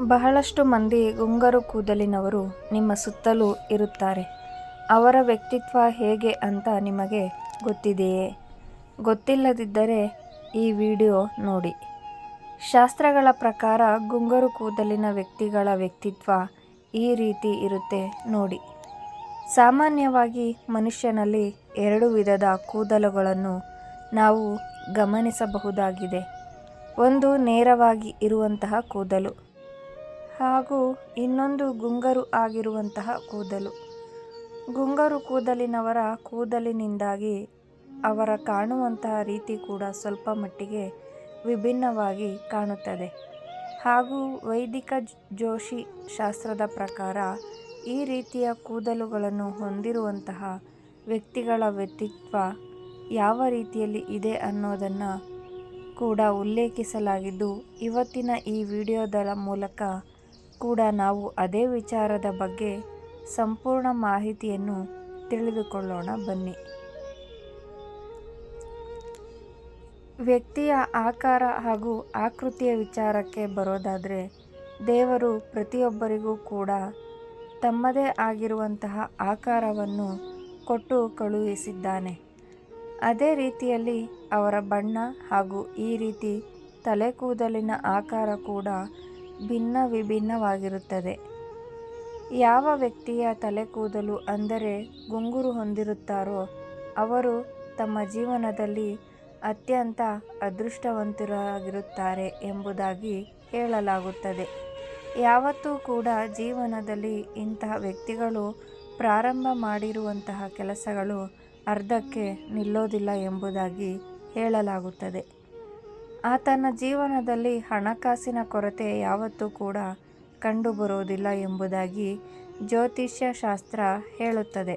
ಬಹಳಷ್ಟು ಮಂದಿ ಗುಂಗರು ಕೂದಲಿನವರು ನಿಮ್ಮ ಸುತ್ತಲೂ ಇರುತ್ತಾರೆ. ಅವರ ವ್ಯಕ್ತಿತ್ವ ಹೇಗೆ ಅಂತ ನಿಮಗೆ ಗೊತ್ತಿದೆಯೇ? ಗೊತ್ತಿಲ್ಲದಿದ್ದರೆ ಈ ವಿಡಿಯೋ ನೋಡಿ. ಶಾಸ್ತ್ರಗಳ ಪ್ರಕಾರ ಗುಂಗರು ಕೂದಲಿನ ವ್ಯಕ್ತಿಗಳ ವ್ಯಕ್ತಿತ್ವ ಈ ರೀತಿ ಇರುತ್ತೆ ನೋಡಿ. ಸಾಮಾನ್ಯವಾಗಿ ಮನುಷ್ಯನಲ್ಲಿ ಎರಡು ವಿಧದ ಕೂದಲುಗಳನ್ನು ನಾವು ಗಮನಿಸಬಹುದಾಗಿದೆ. ಒಂದು ನೇರವಾಗಿ ಇರುವಂತಹ ಕೂದಲು. ಹಾಗೂ ಇನ್ನೊಂದು ಗುಂಗರು ಆಗಿರುವಂತಹ ಕೂದಲು. ಗುಂಗರು ಕೂದಲಿನವರ ಕೂದಲಿನಿಂದಾಗಿ ಅವರ ಕಾಣುವಂತಹ ರೀತಿ ಕೂಡ ಸ್ವಲ್ಪ ಮಟ್ಟಿಗೆ ವಿಭಿನ್ನವಾಗಿ ಕಾಣುತ್ತದೆ. ಹಾಗೂ ವೈದಿಕ ಜೋಶಿ ಶಾಸ್ತ್ರದ ಪ್ರಕಾರ ಈ ರೀತಿಯ ಕೂದಲುಗಳನ್ನು ಹೊಂದಿರುವಂತಹ ವ್ಯಕ್ತಿಗಳ ವ್ಯಕ್ತಿತ್ವ ಯಾವ ರೀತಿಯಲ್ಲಿ ಇದೆ ಅನ್ನೋದನ್ನು ಕೂಡ ಉಲ್ಲೇಖಿಸಲಾಗಿದ್ದು, ಇವತ್ತಿನ ಈ ವಿಡಿಯೋದ ಮೂಲಕ ಕೂಡ ನಾವು ಅದೇ ವಿಚಾರದ ಬಗ್ಗೆ ಸಂಪೂರ್ಣ ಮಾಹಿತಿಯನ್ನು ತಿಳಿದುಕೊಳ್ಳೋಣ. ಬನ್ನಿ. ವ್ಯಕ್ತಿಯ ಆಕಾರ ಹಾಗೂ ಆಕೃತಿಯ ವಿಚಾರಕ್ಕೆ ಬರೋದಾದರೆ ದೇವರು ಪ್ರತಿಯೊಬ್ಬರಿಗೂ ಕೂಡ ತಮ್ಮದೇ ಆಗಿರುವಂತಹ ಆಕಾರವನ್ನು ಕೊಟ್ಟು ಕಳುಹಿಸಿದ್ದಾನೆ. ಅದೇ ರೀತಿಯಲ್ಲಿ ಅವರ ಬಣ್ಣ ಹಾಗೂ ಈ ರೀತಿ ತಲೆ ಕೂದಲಿನ ಆಕಾರ ಕೂಡ ಭಿನ್ನ ವಿಭಿನ್ನವಾಗಿರುತ್ತದೆ ಯಾವ ವ್ಯಕ್ತಿಯ ತಲೆ ಕೂದಲು ಅಂದರೆ ಗುಂಗುರು ಹೊಂದಿರುತ್ತಾರೋ ಅವರು ತಮ್ಮ ಜೀವನದಲ್ಲಿ ಅತ್ಯಂತ ಅದೃಷ್ಟವಂತರಾಗಿರುತ್ತಾರೆ ಎಂಬುದಾಗಿ ಹೇಳಲಾಗುತ್ತದೆ. ಯಾವತ್ತೂ ಕೂಡ ಜೀವನದಲ್ಲಿ ಇಂತಹ ವ್ಯಕ್ತಿಗಳು ಪ್ರಾರಂಭ ಮಾಡಿರುವಂತಹ ಕೆಲಸಗಳು ಅರ್ಧಕ್ಕೆ ನಿಲ್ಲೋದಿಲ್ಲ ಎಂಬುದಾಗಿ ಹೇಳಲಾಗುತ್ತದೆ. ಆತನ ಜೀವನದಲ್ಲಿ ಹಣಕಾಸಿನ ಕೊರತೆ ಯಾವತ್ತೂ ಕೂಡ ಕಂಡುಬರುವುದಿಲ್ಲ ಎಂಬುದಾಗಿ ಜ್ಯೋತಿಷ್ಯ ಶಾಸ್ತ್ರ ಹೇಳುತ್ತದೆ.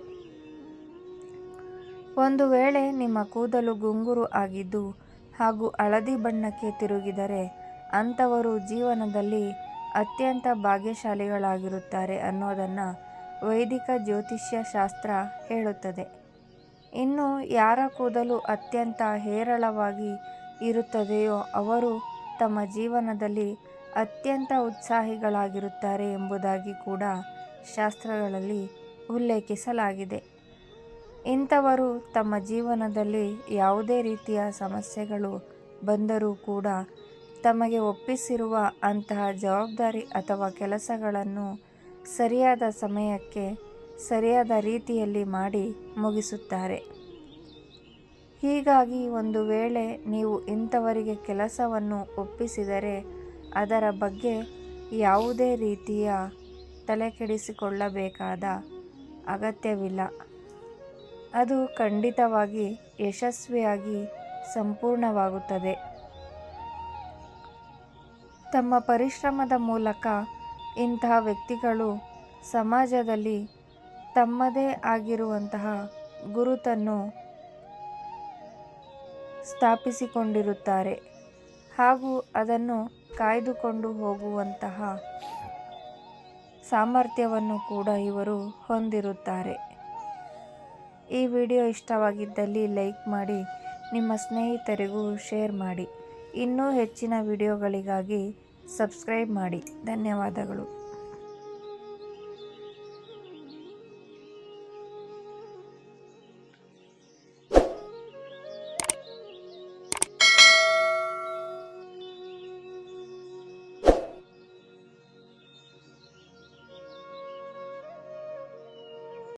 ಒಂದು ವೇಳೆ ನಿಮ್ಮ ಕೂದಲು ಗುಂಗುರು ಆಗಿದ್ದು ಹಾಗೂ ಹಳದಿ ಬಣ್ಣಕ್ಕೆ ತಿರುಗಿದರೆ ಅಂಥವರು ಜೀವನದಲ್ಲಿ ಅತ್ಯಂತ ಭಾಗ್ಯಶಾಲಿಗಳಾಗಿರುತ್ತಾರೆ ಅನ್ನೋದನ್ನು ವೈದಿಕ ಜ್ಯೋತಿಷ್ಯ ಶಾಸ್ತ್ರ ಹೇಳುತ್ತದೆ. ಇನ್ನು ಯಾರ ಕೂದಲು ಅತ್ಯಂತ ಹೇರಳವಾಗಿ ಇರುತ್ತದೆಯೋ ಅವರು ತಮ್ಮ ಜೀವನದಲ್ಲಿ ಅತ್ಯಂತ ಉತ್ಸಾಹಿಗಳಾಗಿರುತ್ತಾರೆ ಎಂಬುದಾಗಿ ಕೂಡ ಶಾಸ್ತ್ರಗಳಲ್ಲಿ ಉಲ್ಲೇಖಿಸಲಾಗಿದೆ. ಇಂಥವರು ತಮ್ಮ ಜೀವನದಲ್ಲಿ ಯಾವುದೇ ರೀತಿಯ ಸಮಸ್ಯೆಗಳು ಬಂದರೂ ಕೂಡ ತಮಗೆ ಒಪ್ಪಿಸಿರುವ ಅಂತಹ ಜವಾಬ್ದಾರಿ ಅಥವಾ ಕೆಲಸಗಳನ್ನು ಸರಿಯಾದ ಸಮಯಕ್ಕೆ ಸರಿಯಾದ ರೀತಿಯಲ್ಲಿ ಮಾಡಿ ಮುಗಿಸುತ್ತಾರೆ. ಹೀಗಾಗಿ ಒಂದು ವೇಳೆ ನೀವು ಇಂಥವರಿಗೆ ಕೆಲಸವನ್ನು ಒಪ್ಪಿಸಿದರೆ ಅದರ ಬಗ್ಗೆ ಯಾವುದೇ ರೀತಿಯ ತಲೆಕೆಡಿಸಿಕೊಳ್ಳಬೇಕಾದ ಅಗತ್ಯವಿಲ್ಲ. ಅದು ಖಂಡಿತವಾಗಿ ಯಶಸ್ವಿಯಾಗಿ ಸಂಪೂರ್ಣವಾಗುತ್ತದೆ. ತಮ್ಮ ಪರಿಶ್ರಮದ ಮೂಲಕ ಇಂತಹ ವ್ಯಕ್ತಿಗಳು ಸಮಾಜದಲ್ಲಿ ತಮ್ಮದೇ ಆಗಿರುವಂತಹ ಗುರುತನ್ನು ಸ್ಥಾಪಿಸಿಕೊಂಡಿರುತ್ತಾರೆ ಹಾಗೂ ಅದನ್ನು ಕಾಯ್ದುಕೊಂಡು ಹೋಗುವಂತಹ ಸಾಮರ್ಥ್ಯವನ್ನು ಕೂಡ ಇವರು ಹೊಂದಿರುತ್ತಾರೆ. ಈ ವಿಡಿಯೋ ಇಷ್ಟವಾಗಿದ್ದಲ್ಲಿ ಲೈಕ್ ಮಾಡಿ, ನಿಮ್ಮ ಸ್ನೇಹಿತರಿಗೂ ಶೇರ್ ಮಾಡಿ. ಇನ್ನೂ ಹೆಚ್ಚಿನ ವಿಡಿಯೋಗಳಿಗಾಗಿ ಸಬ್ಸ್ಕ್ರೈಬ್ ಮಾಡಿ. ಧನ್ಯವಾದಗಳು.